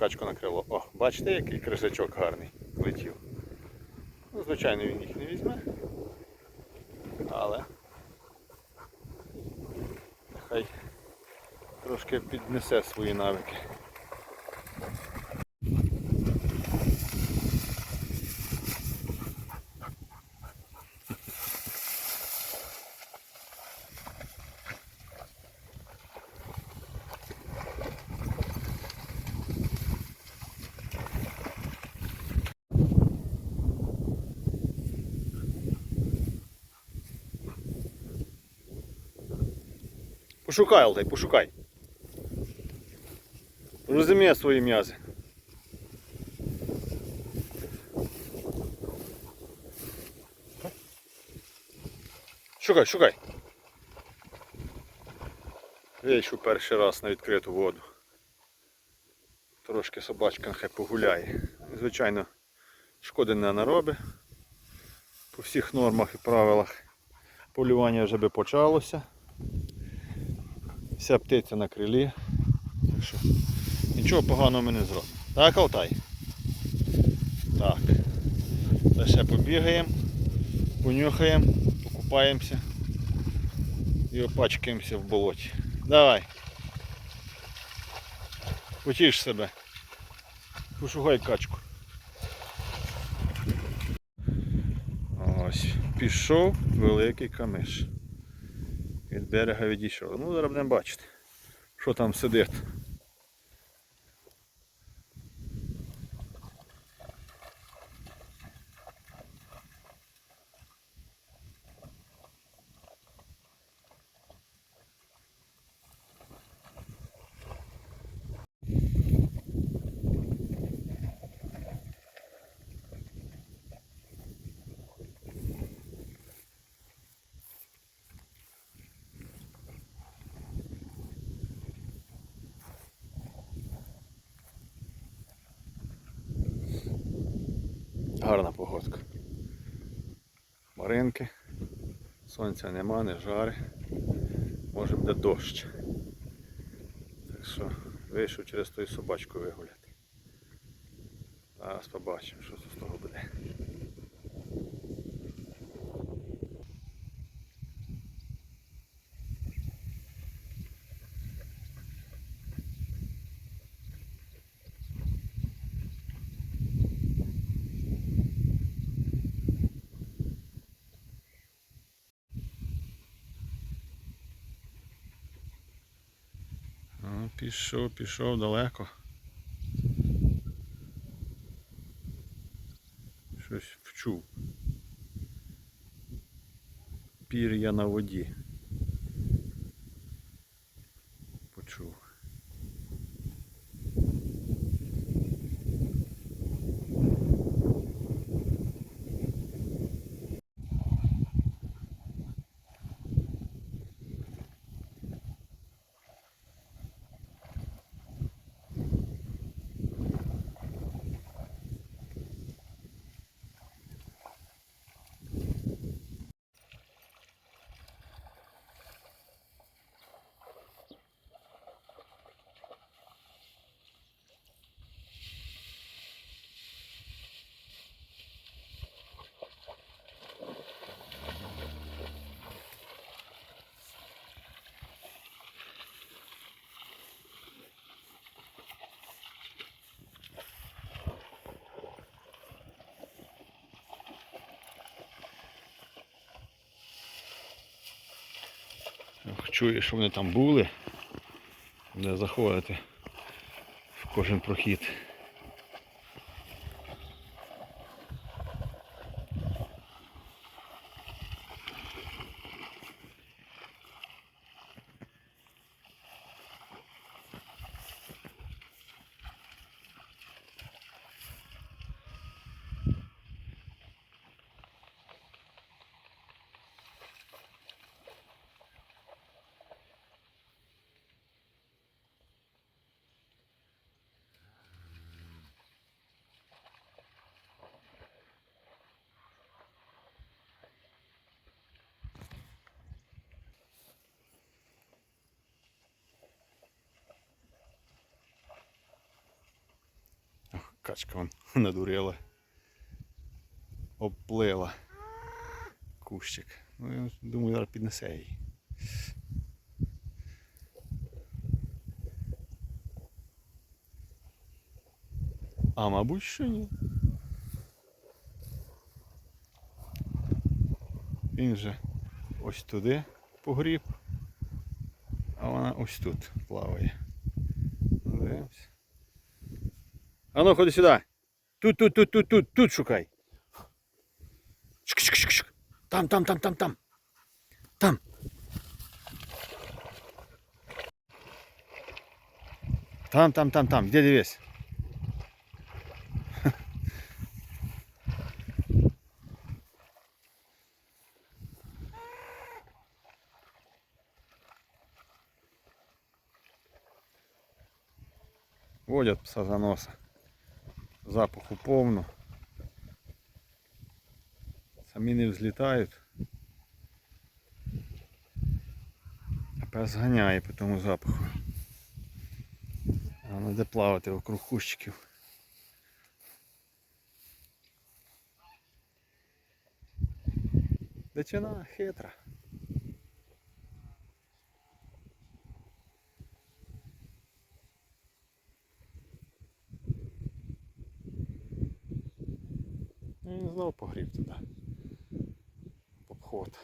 качку на крило. О, бачите, який крижачок гарний летів. Ну, звичайно, він їх не візьме. Але нехай трошки піднесе свої навики. Пошукай, Алтай, пошукай. Розуміє свої м'язи. Шукай, шукай. Вийшов перший раз на відкриту воду. Трошки собачка нехай погуляє. Звичайно, шкоди не наробить. По всіх нормах і правилах полювання вже би почалося. Вся птиця на крилі. Так що нічого поганого ми не зробимо. Так, Алтай? Так. Та ще побігаємо, понюхаємо, покупаємося і опачкаємося в болоті. Давай. Потіш себе. Пошугай качку. Ось, пішов великий камиш. Від берега відійшов. Ну, зараз будемо бачити, що там сидить. Гарна погодка. Маринки. Сонця нема, не жари. Може буде дощ. Так що вийшов через ту собачку вигуляти. Зараз побачимо, що з того буде. А, пішов, пішов далеко. Щось вчув. Пір'я на воді. Чую, що вони там були. Не заходити в кожен прохід. Качка вон надурила. Обплила кущик. Ну, я думаю, зараз піднесе її. А мабуть, що ні. Він же ось туди погріб, а вона ось тут плаває. А ну, ходи сюди. Тут, тут, тут, тут, тут, тут шукай. Чик-чик-чик-чик. Там, там, там, там, там. Там. Там, там, там, там. Где дивись? Водять пса за носа. Запаху повно. Самі не взлітають. А пес ганяє по тому запаху. А треба плавати округ кущиків. Дичина хитра. Ну, Він знову погріб туди. Обход.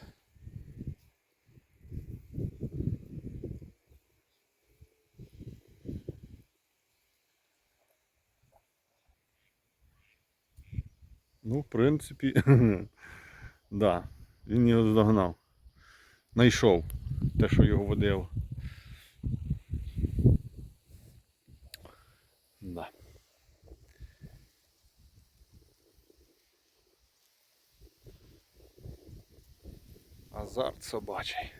Ну, в принципі, да, він його здогнав. Найшов те, що його водило. Да. Азарт собачий.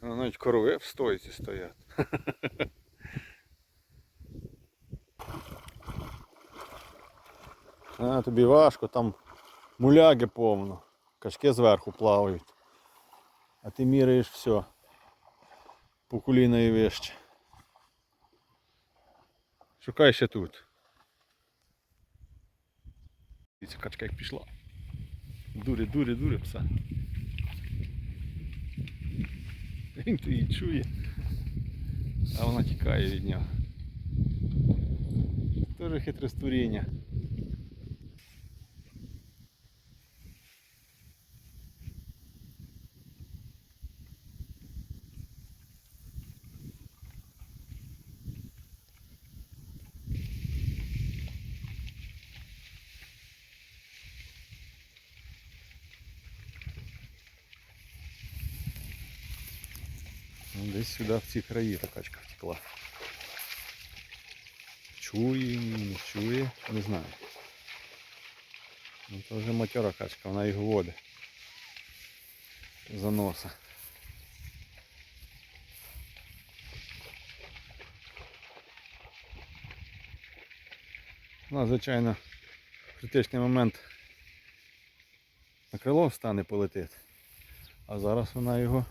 А навіть корови в стойці стоять. А, тобі важко, там муляги повно. Качки зверху плавають. А ти міряєш все. По коліна і вище. Шукай ще тут. Дивіться, качка як пішла. Дури, дури, дури пса. Він то її чує, а вона тікає від нього. Дуже хитре створіння. Ну, десь сюди в ці краї качка втекла. Чує, не чує, не знаю. Ну це вже матьора качка, вона їх водить. За носа. Вона, звичайно, в критичний момент на крило встане полетить. А зараз вона його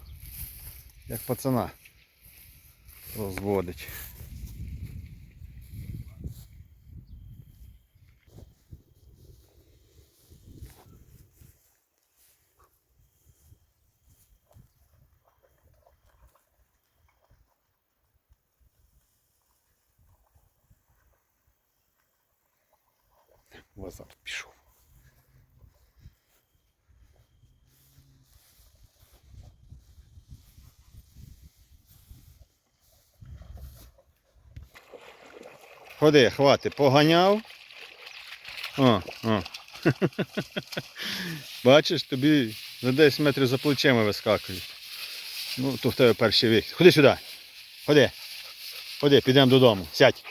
як пацана розводить. В азарт пішов. Ходи, хвати, поганяв. О, о. Бачиш, тобі за 10 метрів за плечима вискакують. Ну, то в тебе перший вихід. Ходи сюди. Ходи. Ходи, підемо додому. Сядь.